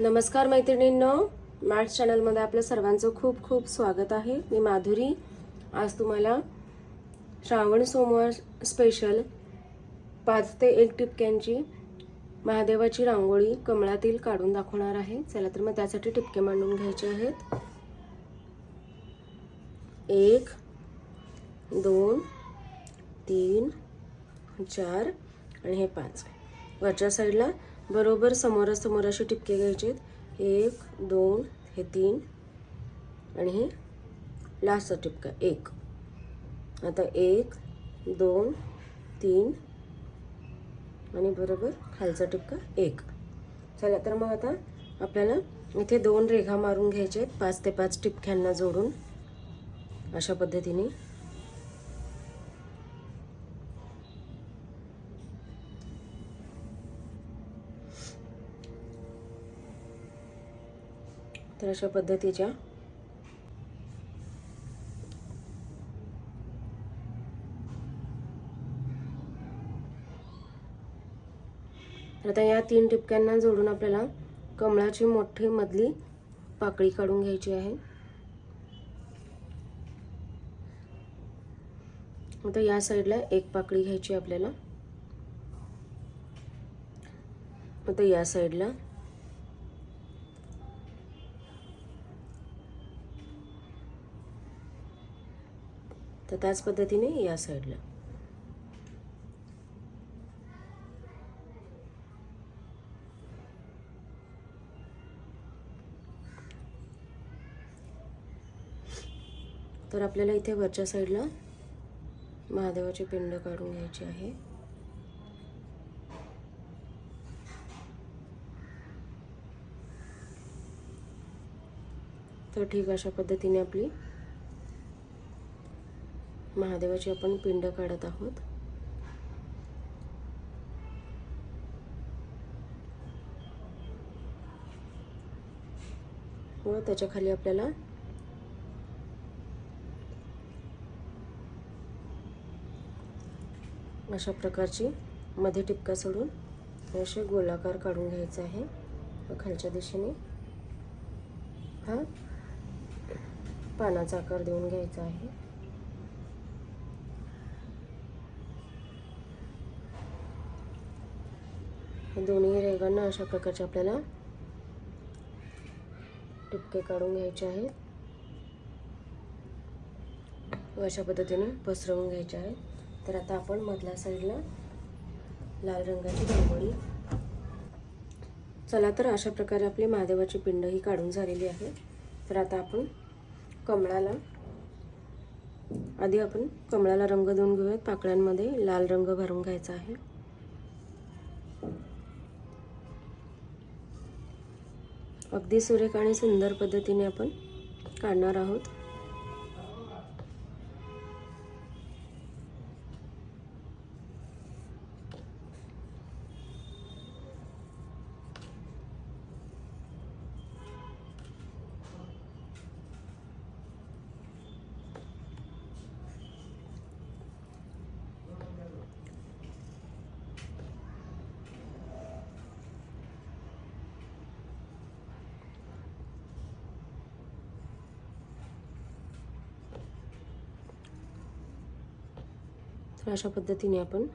नमस्कार मैत्रिणींनो. मॅथ्स चॅनलमध्ये आपलं सर्वांचं खूप खूप स्वागत आहे. मी माधुरी. आज तुम्हाला श्रावण सोमवार स्पेशल पाच ते एक टिपक्यांची महादेवाची रांगोळी कमळातील काढून दाखवणार आहे. चला तर मग त्यासाठी टिपके मांडून घ्यायचे आहेत. एक दोन तीन चार आणि हे पाच. वरच्या साईडला बरोबर समोरासमोर असे टिपके घ्यायचे एक दोन हे तीन आणि हे लास्टचा टिपका एक. आता एक दोन तीन आणि बरोबर खालचा टिपका एक. चला तर मग आता आपल्याला इथे दोन रेघा मारून घ्यायचे आहेत. पाच ते पाच टिपक्यांना जोडून अशा पद्धतीने तर अशा पद्धतीच्या. तर आता या तीन टिपक्यांना जोडून आपल्याला कमळाची मोठी मधली पाकळी काढून घ्यायची आहे. आता या साईडला एक पाकळी घ्यायची आपल्याला. आता या साईडला तर त्याच पद्धतीने या साईडला तर आपल्याला इथे वरच्या साईडला महादेवाची पिंड काढून घ्यायची आहे. तर ठीक अशा पद्धतीने आपली महादेवाची आपण पिंड काढत आहोत. व त्याच्याखाली आपल्याला अशा प्रकारची मध्ये टिपका सोडून असे गोलाकार काढून घ्यायचा आहे. खालच्या दिशेने हा पानाचा आकार देऊन घ्यायचा आहे. दोन्ही रेगांना अशा प्रकारचे आपल्याला टिपके काढून घ्यायचे आहेत. अशा पद्धतीने पसरवून घ्यायचे आहेत. तर आता आपण मधल्या साईडला लाल रंगाची रांगोळी चला तर अशा प्रकारे आपली महादेवाची पिंड ही काढून झालेली आहे. तर आता आपण कमळाला आधी आपण कमळाला रंग देऊन घेऊयात. पाकळ्यांमध्ये लाल रंग भरून घ्यायचा आहे. अगदी सुरेख आणि सुंदर पद्धतीने आपण काढणार आहोत. तर अशा पद्धतीने आपण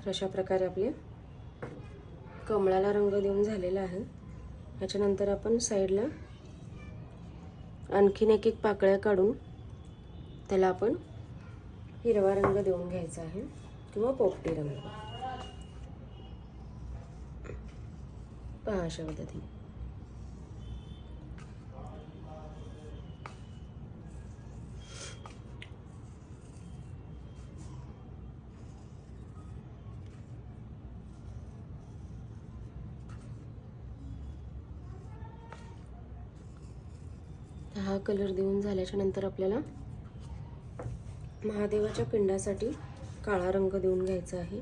तर अशा प्रकारे आपले कमळाला रंग देऊन झालेला आहे. याच्यानंतर आपण साईडला आणखीन एक एक पाकळ्या काढून त्याला आपण हिरवा रंग देऊन घ्यायचा आहे किंवा पोपटी रंग. पहा अशा पद्धतीने तर हा कलर देऊन झाल्याच्यानंतर आपल्याला महादेवाच्या पिंडासाठी काळा रंग देऊन घ्यायचा आहे.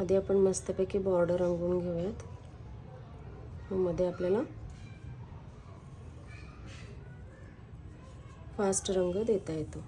आधी आपण मस्तपैकी बॉर्डर रंगवून घेऊयात. मग मध्ये आपल्याला फास्ट रंग देता येतो.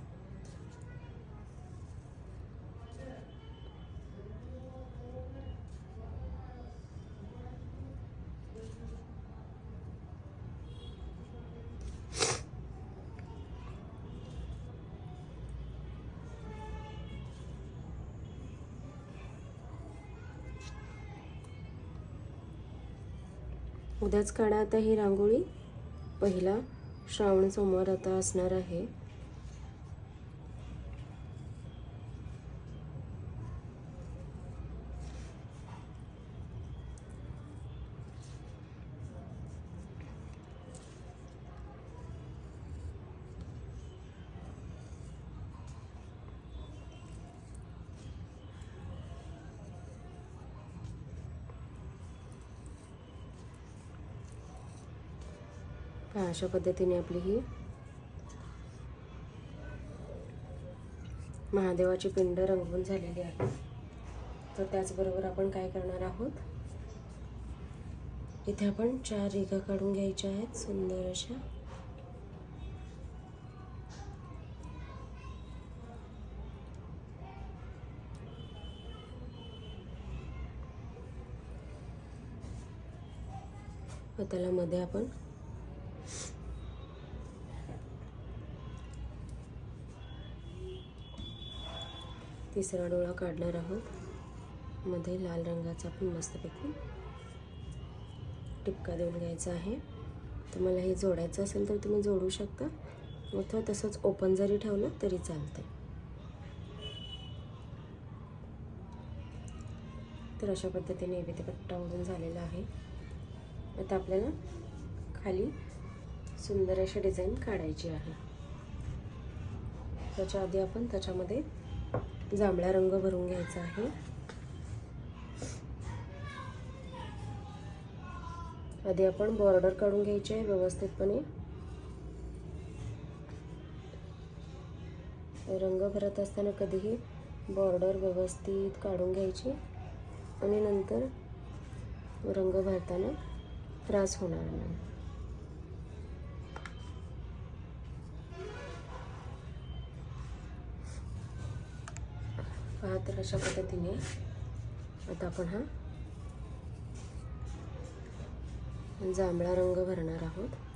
उद्याच काढा आता ही रांगोळी. पहिला श्रावण सोमवार आता असणार आहे. पहा अशा पद्धतीने आपली ही महादेवाची पिंड रंगवून झालेली आहे. तर त्याचबरोबर आपण काय करणार आहोत? इथे आपण चार रेघा काढून घ्यायच्या आहेत सुंदर अशा. त्याला मध्ये आपण तिसरा डोळा काढणार आहोत. मध्ये लाल रंगाचा पण मस्तपैकी टिपका देऊन घ्यायचा आहे. तुम्हाला हे जोडायचं असेल तर तुम्ही जोडू शकता. अथवा तसंच ओपन जरी ठेवलं तरी चालते तर अशा पद्धतीने इथे पट्टा झालेला आहे. आता आपल्याला खाली सुंदर अशी डिझाईन काढायची आहे. त्याच्या आधी आपण त्याच्यामध्ये जांभळा रंग भरून घ्यायचा आहे. आधी आपण बॉर्डर काढून घ्यायची आहे व्यवस्थितपणे. रंग भरत असताना कधीही बॉर्डर व्यवस्थित काढून घ्यायची. आणि नंतर रंग भरताना त्रास होणार नाही. पहा तर अशा पद्धतीने. आता आपण हा जांभळा रंग भरणार आहोत.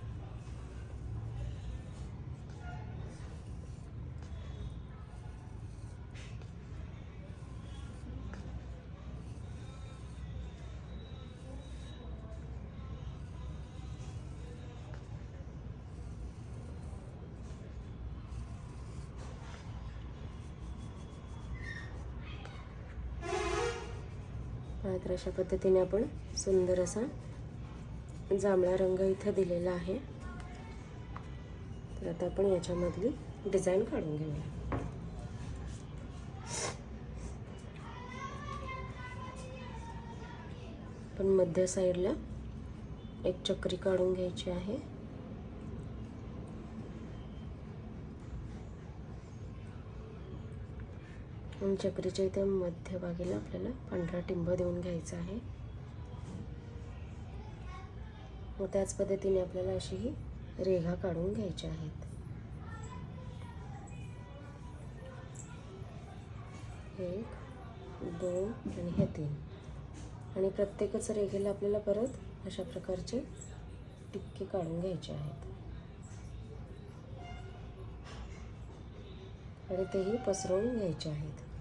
पहा तर अशा पद्धतीने आपण सुंदर असा जांभळा रंग इथं दिलेला आहे. तर आता आपण याच्यामधली डिझाईन काढून घेऊया. पण मध्य साईडला एक चक्री काढून घ्यायची आहे. आणि चक्रीच्या इथे मध्यभागीला आपल्याला पांढरा टिंब देऊन घ्यायचा आहे. मग त्याच पद्धतीने आपल्याला अशी ही रेघा काढून घ्यायच्या आहेत. एक दोन आणि हे तीन. आणि प्रत्येकच रेघेला आपल्याला परत अशा प्रकारचे टिक्के काढून घ्यायचे आहेत. आणि तेही पसरवून घ्यायचे आहेत.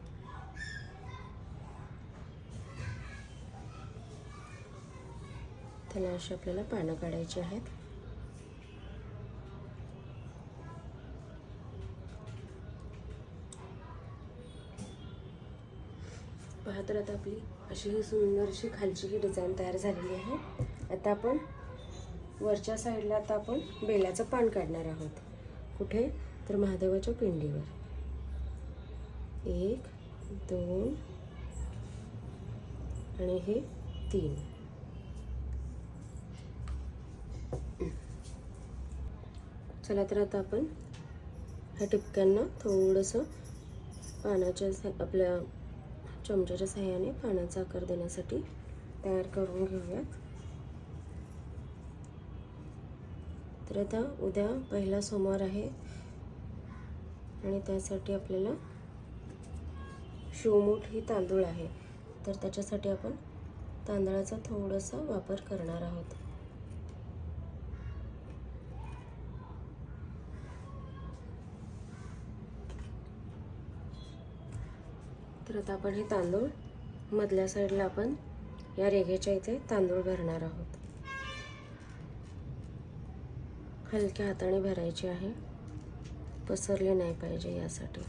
त्याला अशी आपल्याला पानं काढायची आहेत. पहा तर आता आपली अशी ही सुंदरशी खालची ही डिझाईन तयार झालेली आहे. आता आपण वरच्या साईडला आता आपण बेलाचं पान काढणार आहोत. कुठे? तर महादेवाच्या पिंडीवर. एक दोन आणि हे तीन. चला तर आता आपण ह्या टिपक्यांना थोडंसं पानाच्या सा- आपल्या चमच्याच्या सहाय्याने पानाचा आकार देण्यासाठी तयार करून घेऊयात. तर आता उद्या पहिला सोमवार आहे आणि त्यासाठी आपल्याला शिवमूठ ही तांदूळ आहे. तर त्याच्यासाठी आपण तांदळाचा थोडासा वापर करणार आहोत. तर आता आपण हे तांदूळ मधल्या साईडला आपण या रेघेच्या इथे तांदूळ भरणार आहोत. हलक्या हाताने भरायचे आहे. पसरले नाही पाहिजे यासाठी.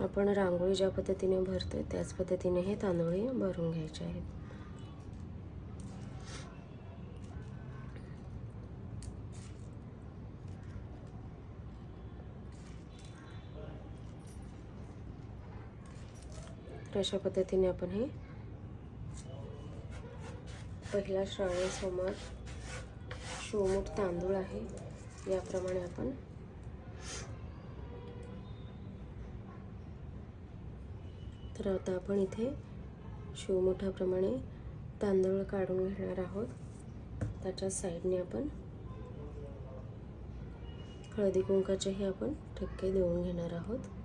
आपण रांगोळी ज्या पद्धतीने भरतोय त्याच पद्धतीने हे तांदूळ भरून घ्यायचे आहेत. तर अशा पद्धतीने आपण हे पहिला श्रावण सोमवार तांदूळ आहे. याप्रमाणे आपण तर आता आपण इथे शिवमुठाप्रमाणे तांदूळ काढून घेणार आहोत. त्याच्या साईडने आपण हळदी कुंकाचेही आपण ठक्के देऊन घेणार आहोत.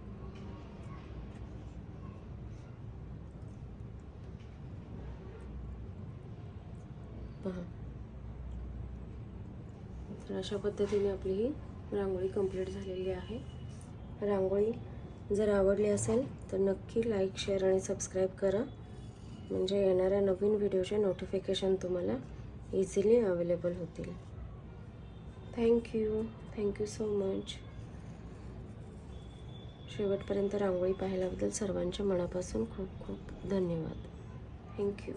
पहा. तर अशा पद्धतीने आपली ही रांगोळी कंप्लीट झालेली आहे. रांगोळी जर आवडली असेल तर नक्की लाईक शेअर आणि सबस्क्राईब करा. म्हणजे येणाऱ्या नवीन व्हिडिओचे नोटिफिकेशन तुम्हाला इझिली अवेलेबल होतील. Thank you thank you so much शेवटपर्यंत रांगोळी पाहिल्याबद्दल सर्वांच्या मनापासून खूप खूप धन्यवाद. थँक्यू